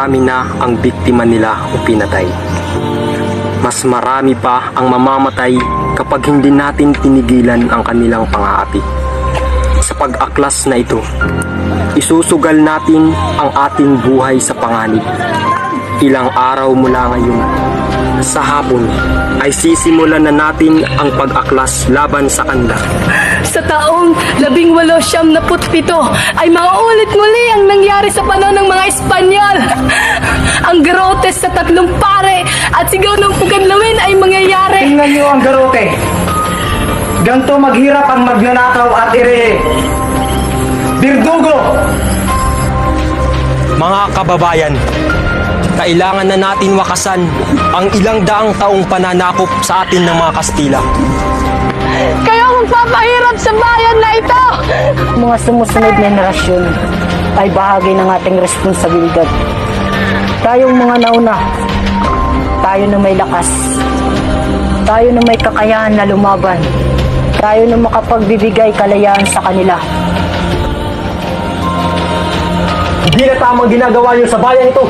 marami na ang biktima nila o pinatay. Mas marami pa ang mamamatay kapag hindi natin tinigilan ang kanilang pang-aapi. Sa pag-aklas na ito, isusugal natin ang ating buhay sa panganib. Ilang araw mula ngayon, sa hapon, ay sisimulan na natin ang pag-aklas laban sa kanila. Sa taong labing walo siyam na putpito ay mauulit muli ang nangyari sa panahon ng mga Espanyol. Ang garotes sa tatlong pare at sigaw ng puganlawin ay mangyayari. Tingnan niyo ang garote. Ganto maghirap ang magnanakaw at irehe. Birdugo! Mga kababayan, kailangan na natin wakasan ang ilang daang taong pananakop sa atin ng mga Kastila. Kayo ang magpapahirap sa bayan na ito! mga sumusunod na henerasyon ay bahagi ng ating responsibilidad. Tayong mga nauna, tayo na may lakas, tayo na may kakayahan na lumaban, tayo na makapagbibigay kalayaan sa kanila. Hindi na tamang ginagawa niyo sa bayan ito.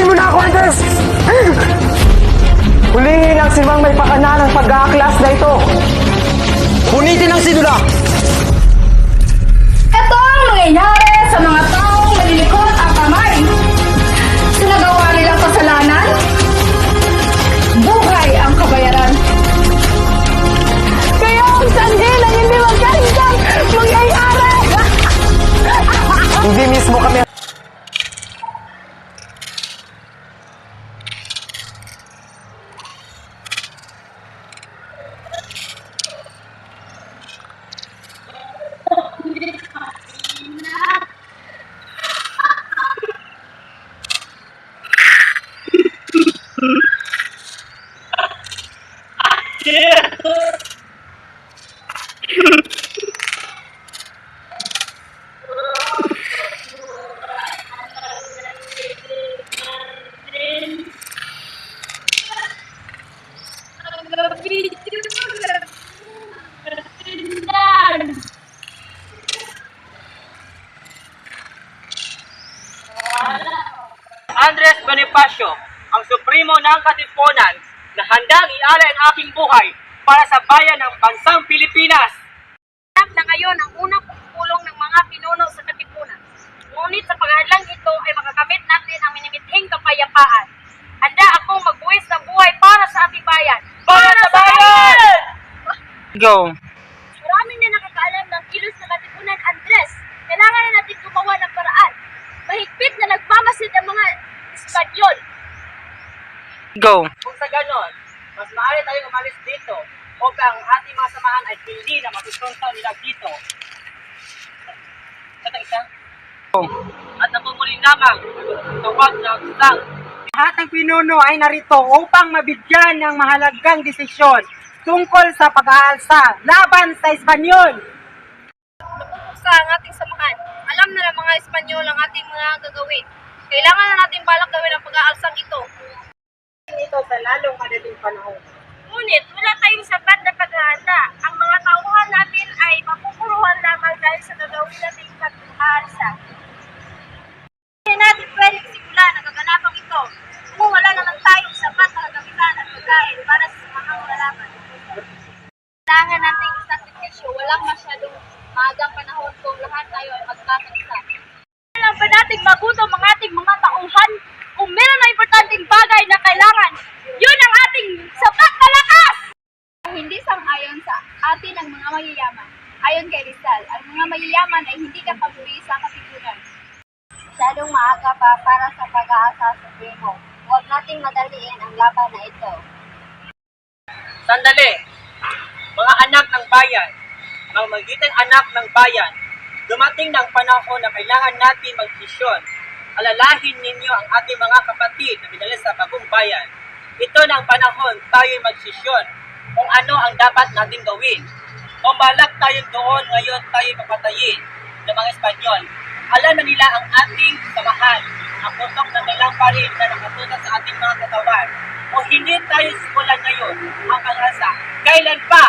Patayin mo na ako, Andres! Hulihin ang sinumang may pakana ng pag-aaklas na ito. Andres Bonifacio, ang supremo ng Katipunan na handang ialay ang aking buhay para sa bayan ng bansang Pilipinas. Anak na ngayon ang unang pagpulong ng mga pinuno sa Katipunan. Ngunit sa paghadlang ito ay makakamit natin ang minimithing kapayapaan. Handa akong magbuwis ng buhay para sa ating bayan. Para sa bayan! Go! Marami na nakakaalam ng kilos ng Katipunan, Andres. Kailangan na natin gumawa ng paraan. Mahigpit na nagmamasid ang mga Espanyol. Go! Kung sa ganon, mas maaari tayong umalis dito upang ang ating mga samahan ay hindi na matutunta nila dito. Sa isa? At ako muli lamang, tawag ng isang lahat ng pinuno ay narito upang mabigyan ng mahalagang desisyon tungkol sa pag-aalsa laban sa Espanyol. sa ang ating samahan. Alam na ng mga Espanyol ang ating mga gagawin. Kailangan na natin balak gawin ang pag-aalsang ito. Ito sa lalong madaling panahon. Ngunit wala tayong sapat na paghahanda. Ang mga tauhan natin ay mapupuruhan lamang dahil sa gagawin nating pag-aalsa. Hindi natin pwedeng simulan ang kaganapang ito kung wala naman tayong sapat na kagamitan at pagkain para sa samahang lalaban. Kailangan nating isakripisyo, walang masyadong maagang panahon kung lahat tayo ay magkakasa. Ba nating magutom ang ating mga tauhan? Kung meron na importanteng bagay na kailangan, yun ang ating sapat na lakas! Hindi sang-ayon sa atin ang mga mayayaman. Ayon kay Rizal, ang mga mayayaman ay hindi kapabuhi sa katipunan. Masyadong maaga pa para sa pag-aasa sa demo. Huwag nating madaliin ang laban na ito. Sandali! Mga anak ng bayan, mga magitang anak ng bayan, dumating ng panahon na kailangan natin magdesisyon. Alalahin ninyo ang ating mga kapatid na binala sa bagong bayan. Ito na ang panahon tayo magsisyon kung ano ang dapat nating gawin. Kung balak tayo doon, ngayon tayo papatayin ng mga Espanyol. Alam na nila ang ating samahan, ang putok ng kailang parin na nakatutok sa ating mga katawan. O hindi tayo simulan ngayon ang pag-asa. Kailan pa?